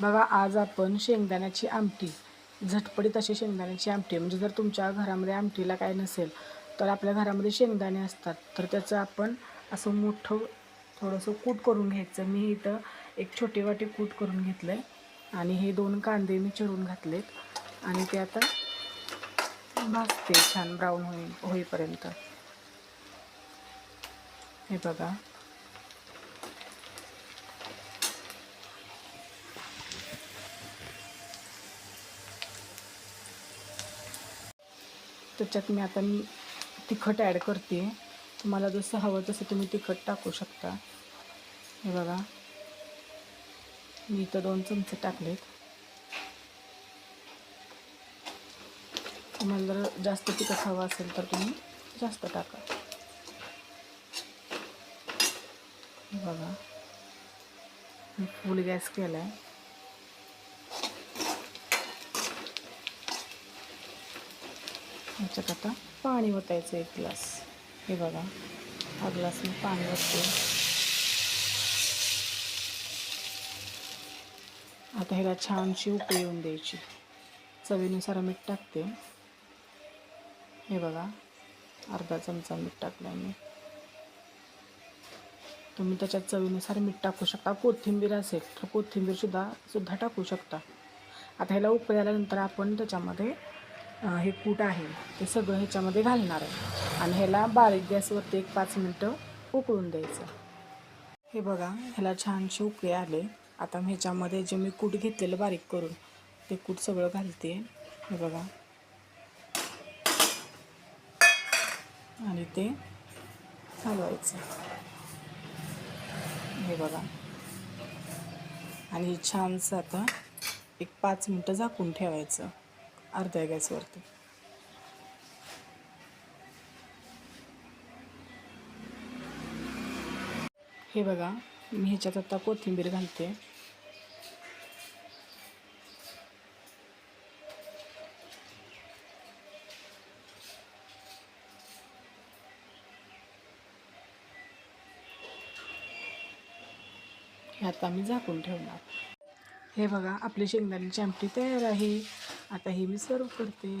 बघा आज आपण शेंगदाण्याची आमटी. झटपटीत अशी शेंगदाण्याची आमटी म्हणजे जर तुमच्या घरामध्ये आमटीला काय नसेल तर आपल्या घरामध्ये शेंगदाणे असतात. तर त्याचं आपण असं मोठं थोडंसं कूट करून घ्यायचं. मी इथं एक छोटी वाटी कूट करून घेतलं आहे आणि हे दोन कांदे मी चिरून घातलेत. आणि ते आता भाजते छान ब्राऊन होई होईपर्यंत. हे बघा. त्याच्यात मी आता मी तिखट ॲड करते तुम्हाला जसं हवं तसं तुम्ही तिखट टाकू शकता. हे बघा. मी इथं दोन चमचे टाकलेत. तुम्हाला जर जास्त तिखट हवं असेल तर तुम्ही जास्त टाका. बघा. मी फुल गॅस केला आहे ह्याच्यात आता पाणी ओतायचं एक ग्लास. हे बघा हा ग्लास मी पाणी ओतते. आता ह्याला छानशी उकळी येऊन द्यायची. चवीनुसार मीठ टाकते. हे बघा अर्धा चमचा मीठ टाकलं मी. तुम्ही त्याच्यात चवीनुसार मीठ टाकू शकता. कोथिंबीर असेल तर कोथिंबीरसुद्धा सुद्धा टाकू शकता. आता ह्याला उकळी आल्यानंतर आपण त्याच्यामध्ये हे कूट आहे ते सगळं ह्याच्यामध्ये घालणार आहे. आणि ह्याला बारीक गॅसवरती एक पाच मिनटं उकळून द्यायचं. हे बघा ह्याला छानशी उकळे आले. आता मी ह्याच्यामध्ये जे मी कूट घेतलेलं बारीक करून ते कूट सगळं घालते. हे बघा. आणि ते हलवायचं. हे बघा. आणि छानसं आता एक पाच मिनटं झाकून ठेवायचं. अर्ध्या गॅसवरती हे बघा मी ह्याच्यात आता कोथिंबीर घालते. हे आता मी झाकून ठेवणार. हे बघा आपली शेंगदाण्याची आमटी तयार आहे. आता हे मी सर्व करते.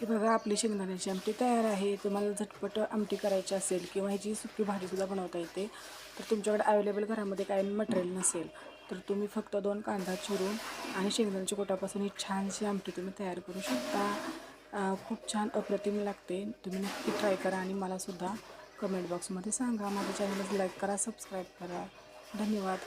हे बघा आपली शेंगदाण्याची आमटी तयार आहे. तुम्हाला झटपट आमटी करायची असेल किंवा ह्याची सुकी भाजीसुद्धा बनवता येते तर तुमच्याकडे अवेलेबल घरामध्ये काही मटेरियल नसेल तर तुम्ही फक्त दोन कांदा चिरून आणि शेंगदाण्याच्या कोटापासून ही छानशी आमटी तुम्ही तयार करू शकता. खूप छान अप्रतिम लागते. तुम्ही नक्की ट्राय करा आणि मलासुद्धा कमेंट बॉक्समध्ये सांगा. माझ्या चॅनलला लाईक करा सबस्क्राईब करा. धन्यवाद.